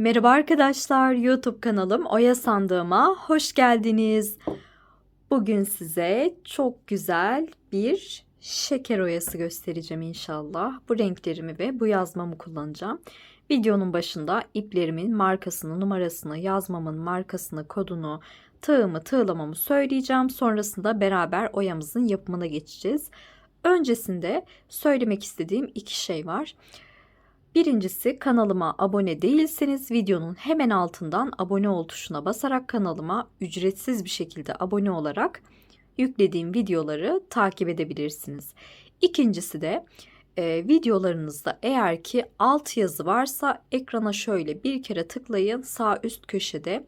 Merhaba arkadaşlar, YouTube kanalım Oya Sandığıma hoş geldiniz. Bugün size çok güzel bir şeker oyası göstereceğim inşallah. Bu renklerimi ve bu yazmamı kullanacağım. Videonun başında iplerimin markasını, numarasını, yazmamın markasını, kodunu, tığımı, tığlamamı söyleyeceğim. Sonrasında beraber oyamızın yapımına geçeceğiz. Öncesinde söylemek istediğim iki şey var. Birincisi kanalıma abone değilseniz videonun hemen altından abone ol tuşuna basarak kanalıma ücretsiz bir şekilde abone olarak yüklediğim videoları takip edebilirsiniz. İkincisi de e, videolarınızda eğer ki alt yazı varsa ekrana şöyle bir kere tıklayın sağ üst köşede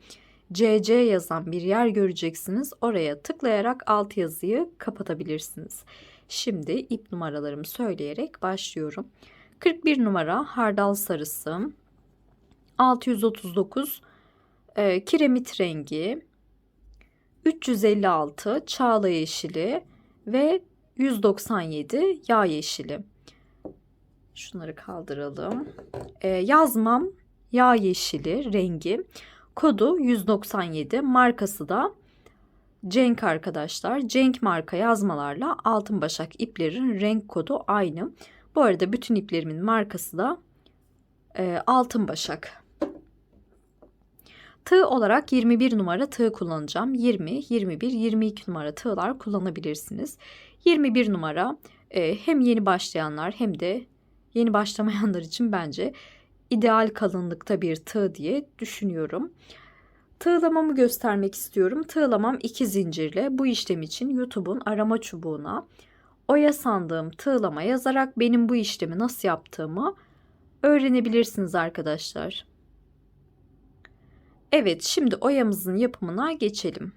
CC yazan bir yer göreceksiniz. Oraya tıklayarak alt yazıyı kapatabilirsiniz. Şimdi ip numaralarımı söyleyerek başlıyorum. 41 numara hardal sarısı, 639 e, kiremit rengi, 356 çağla yeşili ve 197 yağ yeşili. Şunları kaldıralım. E, yazmam yağ yeşili rengi. Kodu 197. Markası da Cenk arkadaşlar. Cenk marka yazmalarla altın başak iplerin renk kodu aynı. Bu arada bütün iplerimin markası da e, altın başak. Tığ olarak 21 numara tığ kullanacağım. 20, 21, 22 numara tığlar kullanabilirsiniz. 21 numara e, hem yeni başlayanlar hem de yeni başlamayanlar için bence ideal kalınlıkta bir tığ diye düşünüyorum. Tığlamamı göstermek istiyorum. Tığlamam iki zincirle bu işlem için YouTube'un arama çubuğuna oya sandığım tığlama yazarak benim bu işlemi nasıl yaptığımı öğrenebilirsiniz arkadaşlar. Evet şimdi oyamızın yapımına geçelim.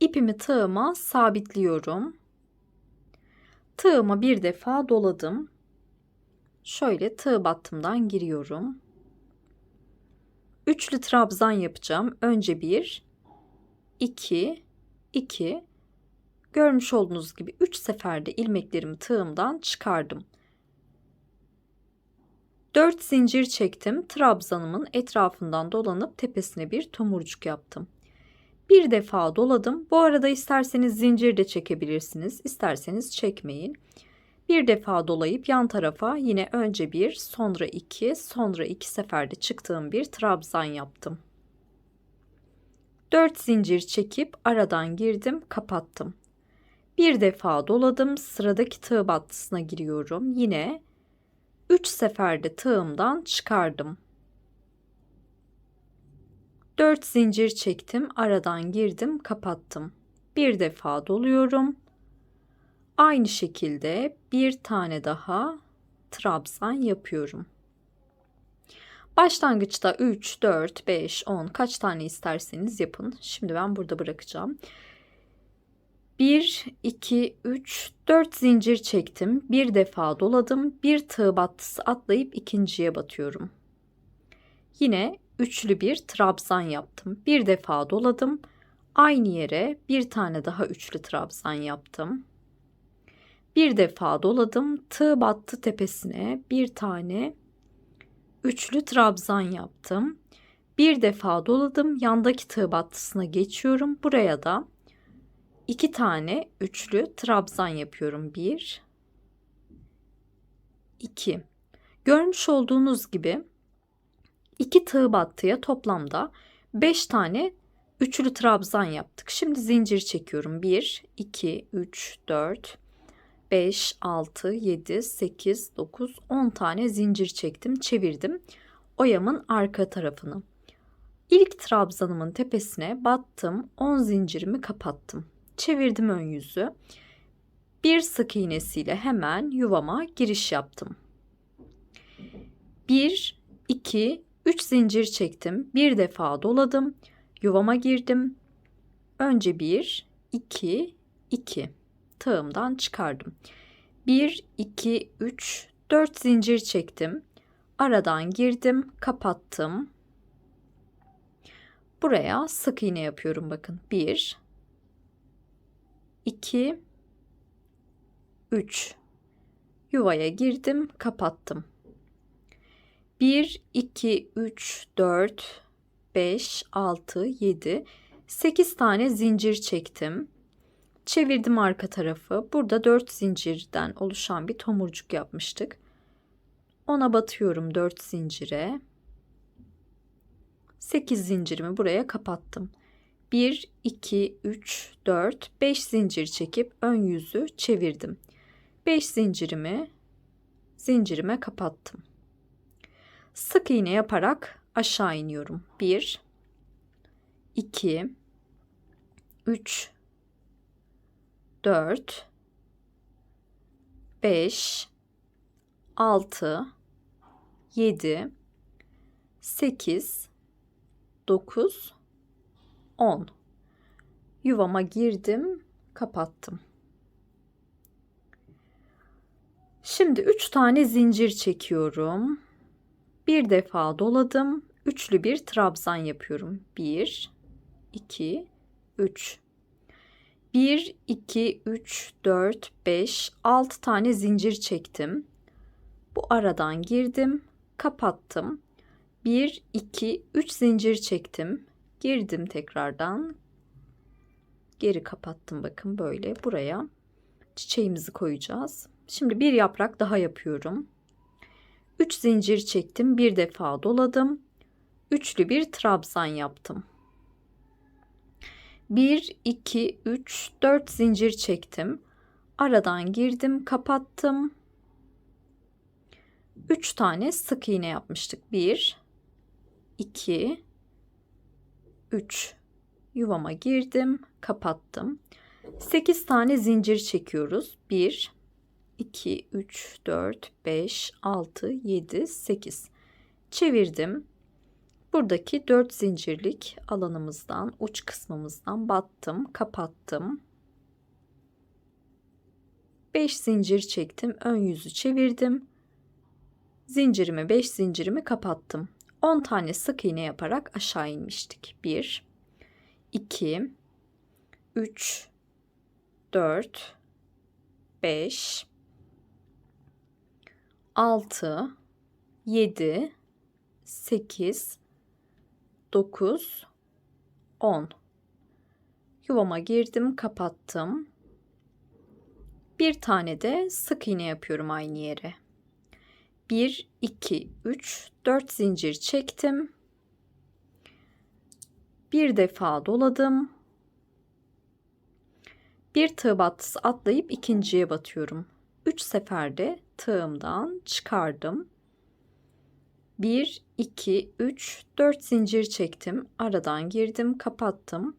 İpimi tığıma sabitliyorum. Tığıma bir defa doladım. Şöyle tığ battımdan giriyorum. Üçlü trabzan yapacağım. Önce bir, iki, iki, Görmüş olduğunuz gibi 3 seferde ilmeklerimi tığımdan çıkardım. 4 zincir çektim. Trabzanımın etrafından dolanıp tepesine bir tomurcuk yaptım. Bir defa doladım. Bu arada isterseniz zincir de çekebilirsiniz. isterseniz çekmeyin. Bir defa dolayıp yan tarafa yine önce bir, sonra iki, sonra iki seferde çıktığım bir trabzan yaptım. 4 zincir çekip aradan girdim, kapattım. Bir defa doladım. Sıradaki tığ battısına giriyorum. Yine 3 seferde tığımdan çıkardım. 4 zincir çektim. Aradan girdim, kapattım. Bir defa doluyorum. Aynı şekilde bir tane daha trabzan yapıyorum. Başlangıçta 3, 4, 5, 10 kaç tane isterseniz yapın. Şimdi ben burada bırakacağım. 1, 2, 3, 4 zincir çektim. Bir defa doladım. Bir tığ battısı atlayıp ikinciye batıyorum. Yine üçlü bir trabzan yaptım. Bir defa doladım. Aynı yere bir tane daha üçlü trabzan yaptım. Bir defa doladım. Tığ battı tepesine bir tane üçlü trabzan yaptım. Bir defa doladım. Yandaki tığ battısına geçiyorum. Buraya da iki tane üçlü trabzan yapıyorum. Bir, iki. Görmüş olduğunuz gibi iki tığ battıya toplamda beş tane üçlü trabzan yaptık. Şimdi zincir çekiyorum. 1, 2, 3, 4, 5, 6, 7, 8, 9, 10 tane zincir çektim. Çevirdim. Oyamın arka tarafını. İlk trabzanımın tepesine battım. 10 zincirimi kapattım. Çevirdim ön yüzü. Bir sık iğnesiyle hemen yuvama giriş yaptım. 1 2 3 zincir çektim. Bir defa doladım. Yuvama girdim. Önce 1 2 2 tığımdan çıkardım. 1 2 3 4 zincir çektim. Aradan girdim, kapattım. Buraya sık iğne yapıyorum bakın. 1 2 3 yuvaya girdim kapattım 1, 2, 3, 4, 5, 6, 7, 8 tane zincir çektim. Çevirdim arka tarafı. Burada 4 zincirden oluşan bir tomurcuk yapmıştık. Ona batıyorum 4 zincire. 8 zincirimi buraya kapattım. 1, 2, 3, 4, 5 zincir çekip ön yüzü çevirdim. 5 zincirimi zincirime kapattım. Sık iğne yaparak aşağı iniyorum. 1 2 3 4 5 6 7 8 9 10 yuvama girdim kapattım. Şimdi 3 tane zincir çekiyorum. Bir defa doladım. Üçlü bir trabzan yapıyorum. 1 2 3 1 2 3 4 5 6 tane zincir çektim. Bu aradan girdim kapattım. 1 2 3 zincir çektim girdim tekrardan. Geri kapattım bakın böyle. Buraya çiçeğimizi koyacağız. Şimdi bir yaprak daha yapıyorum. 3 zincir çektim bir defa doladım. Üçlü bir trabzan yaptım. 1 2 3 4 zincir çektim. Aradan girdim kapattım. 3 tane sık iğne yapmıştık. 1 2 3 yuvama girdim kapattım. 8 tane zincir çekiyoruz. 1 2 3 4 5 6 7 8 çevirdim. Buradaki 4 zincirlik alanımızdan uç kısmımızdan battım kapattım. 5 zincir çektim ön yüzü çevirdim. Zincirimi 5 zincirimi kapattım 10 tane sık iğne yaparak aşağı inmiştik. 1 2 3 4 5 6 7 8 9 10 Yuvama girdim, kapattım. Bir tane de sık iğne yapıyorum aynı yere. 1 2 3 4 zincir çektim. Bir defa doladım. Bir tığ battısı atlayıp ikinciye batıyorum. 3 seferde tığımdan çıkardım. 1 2 3 4 zincir çektim. Aradan girdim, kapattım.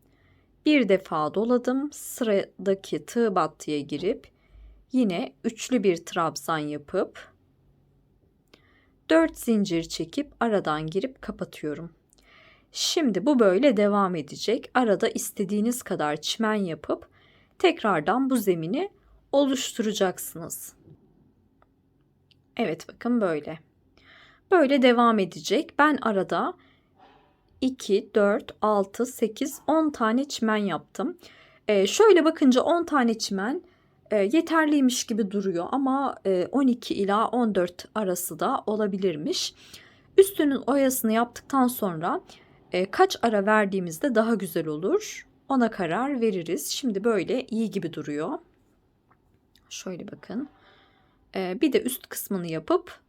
Bir defa doladım. Sıradaki tığ battıya girip yine üçlü bir trabzan yapıp 4 zincir çekip aradan girip kapatıyorum. Şimdi bu böyle devam edecek. Arada istediğiniz kadar çimen yapıp tekrardan bu zemini oluşturacaksınız. Evet bakın böyle. Böyle devam edecek. Ben arada 2, 4, 6, 8, 10 tane çimen yaptım. Ee, şöyle bakınca 10 tane çimen yeterliymiş gibi duruyor ama e, 12 ila 14 arası da olabilirmiş. Üstünün oyasını yaptıktan sonra e, kaç ara verdiğimizde daha güzel olur. Ona karar veririz. Şimdi böyle iyi gibi duruyor. Şöyle bakın. E, bir de üst kısmını yapıp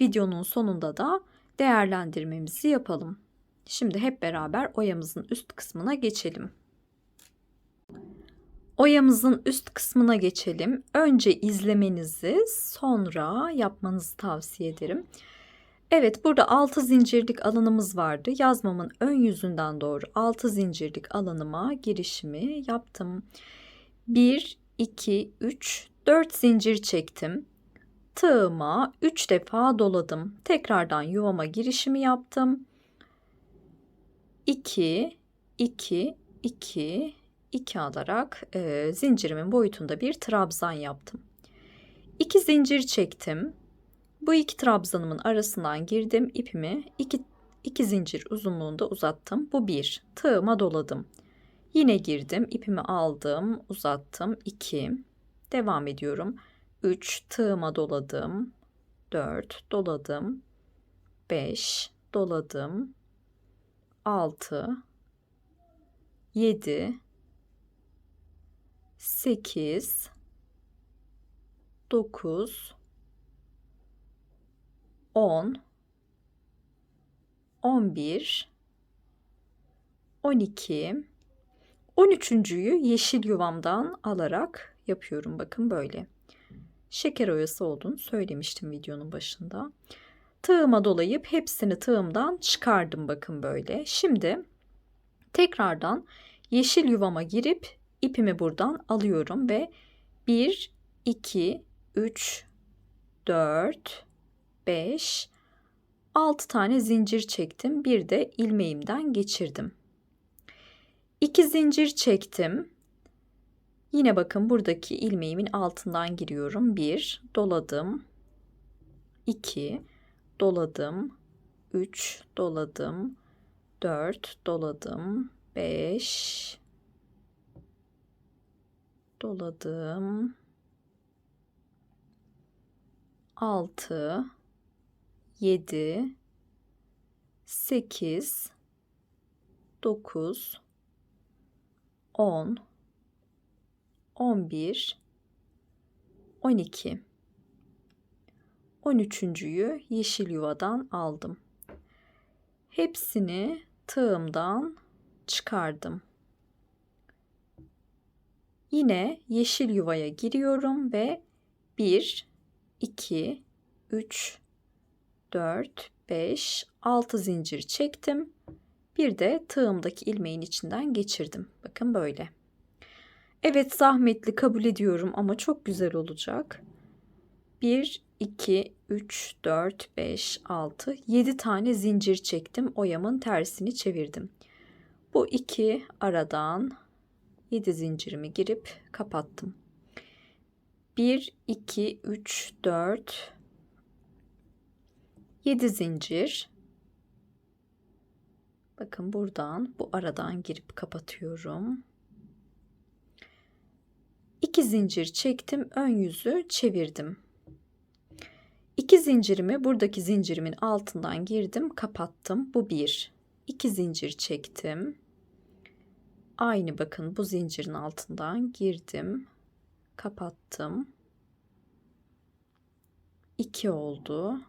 videonun sonunda da değerlendirmemizi yapalım. Şimdi hep beraber oyamızın üst kısmına geçelim. Oyamızın üst kısmına geçelim. Önce izlemenizi sonra yapmanızı tavsiye ederim. Evet burada 6 zincirlik alanımız vardı. Yazmamın ön yüzünden doğru 6 zincirlik alanıma girişimi yaptım. 1, 2, 3, 4 zincir çektim. Tığıma 3 defa doladım. Tekrardan yuvama girişimi yaptım. 2, 2, 2, 2 alarak e, zincirimin boyutunda bir trabzan yaptım. 2 zincir çektim. Bu iki trabzanımın arasından girdim. ipimi 2 2 zincir uzunluğunda uzattım. Bu bir. Tığıma doladım. Yine girdim. ipimi aldım, uzattım. 2. Devam ediyorum. 3 tığıma doladım. 4 doladım. 5 doladım. 6 7 8 9 10 11 12 13.'yü yeşil yuvamdan alarak yapıyorum. Bakın böyle. Şeker oyası olduğunu söylemiştim videonun başında. Tığıma dolayıp hepsini tığımdan çıkardım bakın böyle. Şimdi tekrardan yeşil yuvama girip ipimi buradan alıyorum ve 1 2 3 4 5 6 tane zincir çektim. Bir de ilmeğimden geçirdim. 2 zincir çektim. Yine bakın buradaki ilmeğimin altından giriyorum. 1 doladım. 2 doladım. 3 doladım. 4 doladım. 5 doladım. 6 7 8 9 10 11 12 13.'yü yeşil yuvadan aldım. Hepsini tığımdan çıkardım. Yine yeşil yuvaya giriyorum ve 1 2 3 4 5 6 zincir çektim. Bir de tığımdaki ilmeğin içinden geçirdim. Bakın böyle. Evet zahmetli kabul ediyorum ama çok güzel olacak. 1 2 3 4 5 6 7 tane zincir çektim. Oyamın tersini çevirdim. Bu iki aradan 7 zincirimi girip kapattım. 1 2 3 4 7 zincir. Bakın buradan bu aradan girip kapatıyorum. 2 zincir çektim. Ön yüzü çevirdim. 2 zincirimi buradaki zincirimin altından girdim, kapattım. Bu bir. 2 zincir çektim. Aynı bakın bu zincirin altından girdim, kapattım. 2 oldu.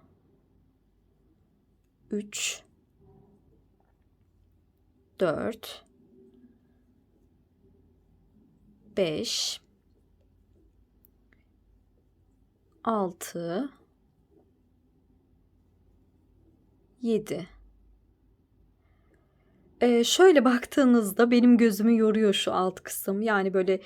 3 4 5 6 7 ee, şöyle baktığınızda benim gözümü yoruyor şu alt kısım. Yani böyle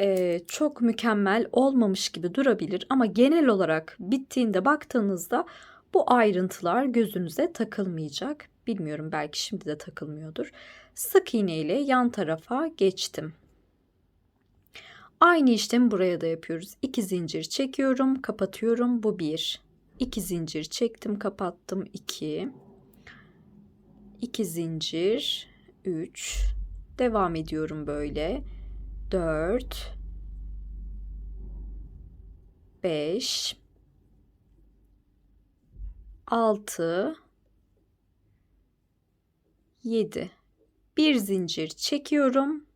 e, çok mükemmel olmamış gibi durabilir ama genel olarak bittiğinde baktığınızda bu ayrıntılar gözünüze takılmayacak. Bilmiyorum belki şimdi de takılmıyordur. Sık iğne ile yan tarafa geçtim. Aynı işlemi buraya da yapıyoruz. 2 zincir çekiyorum, kapatıyorum. Bu 1. 2 zincir çektim, kapattım. 2. 2 zincir, 3. Devam ediyorum böyle. 4 5 6 7 bir zincir çekiyorum.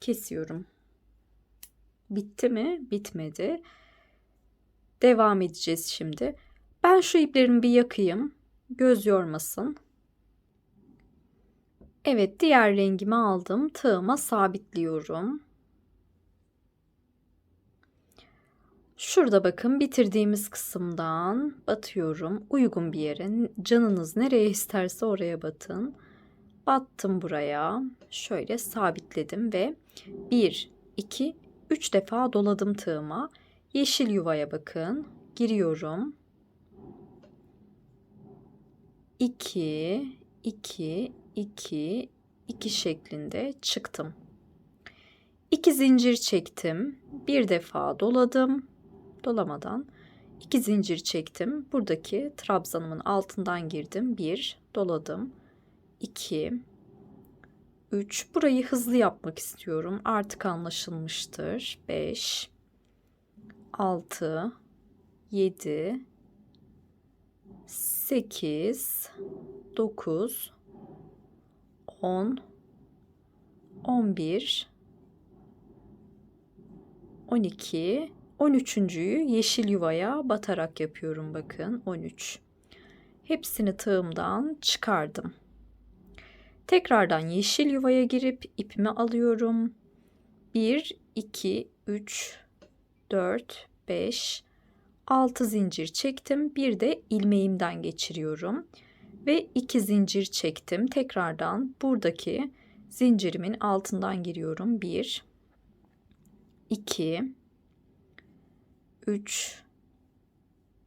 Kesiyorum. Bitti mi? Bitmedi. Devam edeceğiz şimdi. Ben şu iplerimi bir yakayım. Göz yormasın Evet diğer rengimi aldım tığıma sabitliyorum Şurada bakın bitirdiğimiz kısımdan batıyorum. Uygun bir yere. Canınız nereye isterse oraya batın. Battım buraya. Şöyle sabitledim ve 1, 2, 3 defa doladım tığıma. Yeşil yuvaya bakın. Giriyorum. 2, 2, 2, 2 şeklinde çıktım. 2 zincir çektim. Bir defa doladım dolamadan iki zincir çektim. Buradaki trabzanımın altından girdim. 1 doladım. 2 3 burayı hızlı yapmak istiyorum. Artık anlaşılmıştır. 5 6 7 8 9 10 11 12 13.'yü yeşil yuvaya batarak yapıyorum bakın 13. Hepsini tığımdan çıkardım. Tekrardan yeşil yuvaya girip ipimi alıyorum. 1 2 3 4 5 6 zincir çektim. Bir de ilmeğimden geçiriyorum ve 2 zincir çektim. Tekrardan buradaki zincirimin altından giriyorum. 1 2 3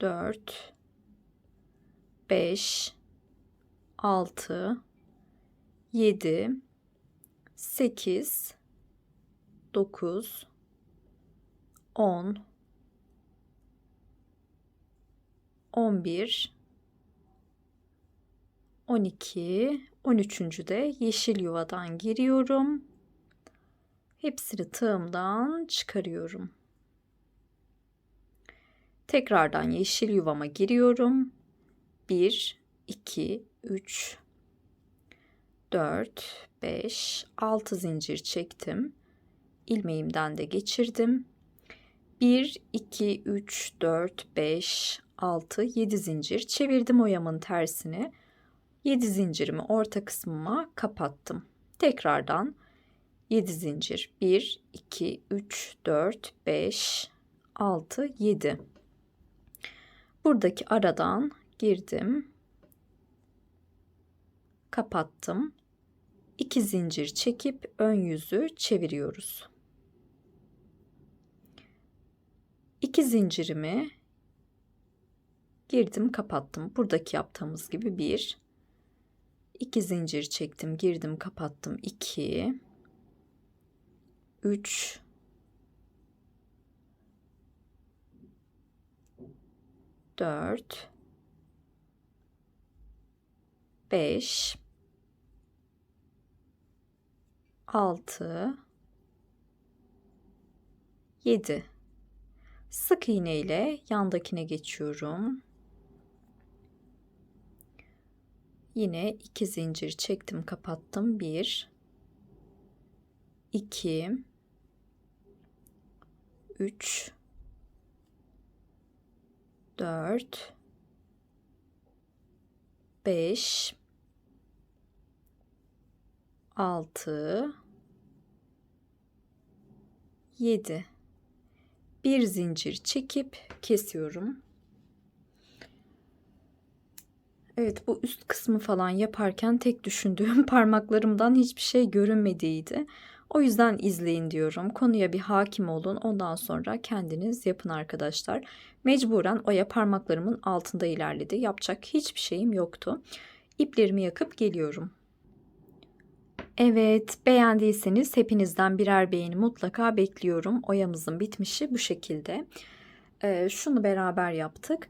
4 5 6 7 8 9 10 11 12 13. de yeşil yuvadan giriyorum. Hepsini tığımdan çıkarıyorum. Tekrardan yeşil yuvama giriyorum. 1 2 3 4 5 6 zincir çektim. İlmeğimden de geçirdim. 1 2 3 4 5 6 7 zincir çevirdim oyamın tersini. 7 zincirimi orta kısmıma kapattım. Tekrardan 7 zincir. 1 2 3 4 5 6 7 buradaki aradan girdim. Kapattım. 2 zincir çekip ön yüzü çeviriyoruz. 2 zincirimi girdim kapattım. Buradaki yaptığımız gibi 1 2 zincir çektim girdim kapattım 2 3 4 5 6 7 sık iğne ile yandakine geçiyorum. Yine iki zincir çektim, kapattım. 1 2 3 4 5 6 7 bir zincir çekip kesiyorum. Evet bu üst kısmı falan yaparken tek düşündüğüm parmaklarımdan hiçbir şey görünmediydi. O yüzden izleyin diyorum. Konuya bir hakim olun. Ondan sonra kendiniz yapın arkadaşlar. Mecburen oya parmaklarımın altında ilerledi. Yapacak hiçbir şeyim yoktu. İplerimi yakıp geliyorum. Evet, beğendiyseniz hepinizden birer beğeni mutlaka bekliyorum. Oyamızın bitmişi bu şekilde. Ee, şunu beraber yaptık.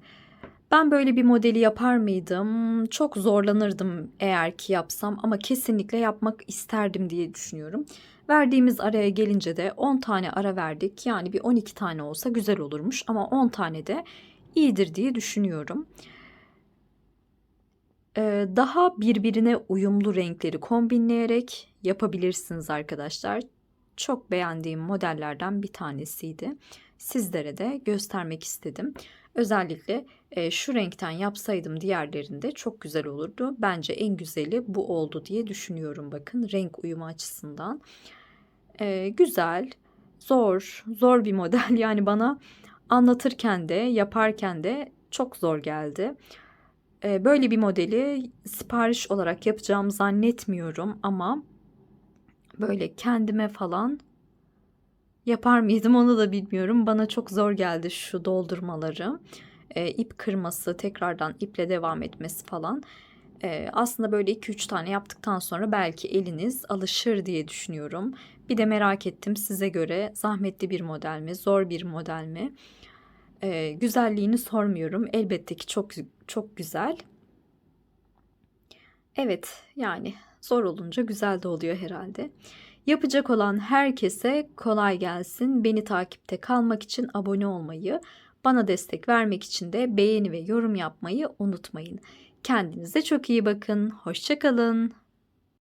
Ben böyle bir modeli yapar mıydım? Çok zorlanırdım eğer ki yapsam ama kesinlikle yapmak isterdim diye düşünüyorum. Verdiğimiz araya gelince de 10 tane ara verdik. Yani bir 12 tane olsa güzel olurmuş ama 10 tane de iyidir diye düşünüyorum. Ee, daha birbirine uyumlu renkleri kombinleyerek yapabilirsiniz arkadaşlar. Çok beğendiğim modellerden bir tanesiydi. Sizlere de göstermek istedim. Özellikle e, şu renkten yapsaydım diğerlerinde çok güzel olurdu. Bence en güzeli bu oldu diye düşünüyorum bakın renk uyumu açısından. E, güzel, zor, zor bir model yani bana anlatırken de yaparken de çok zor geldi. E, böyle bir modeli sipariş olarak yapacağımı zannetmiyorum ama böyle kendime falan yapar mıydım onu da bilmiyorum. Bana çok zor geldi şu doldurmaları. E, ip kırması, tekrardan iple devam etmesi falan. E, aslında böyle 2-3 tane yaptıktan sonra belki eliniz alışır diye düşünüyorum. Bir de merak ettim size göre zahmetli bir model mi, zor bir model mi? E, güzelliğini sormuyorum. Elbette ki çok çok güzel. Evet yani zor olunca güzel de oluyor herhalde. Yapacak olan herkese kolay gelsin. Beni takipte kalmak için abone olmayı, Bana destek vermek için de beğeni ve yorum yapmayı unutmayın. Kendinize çok iyi bakın. Hoşçakalın.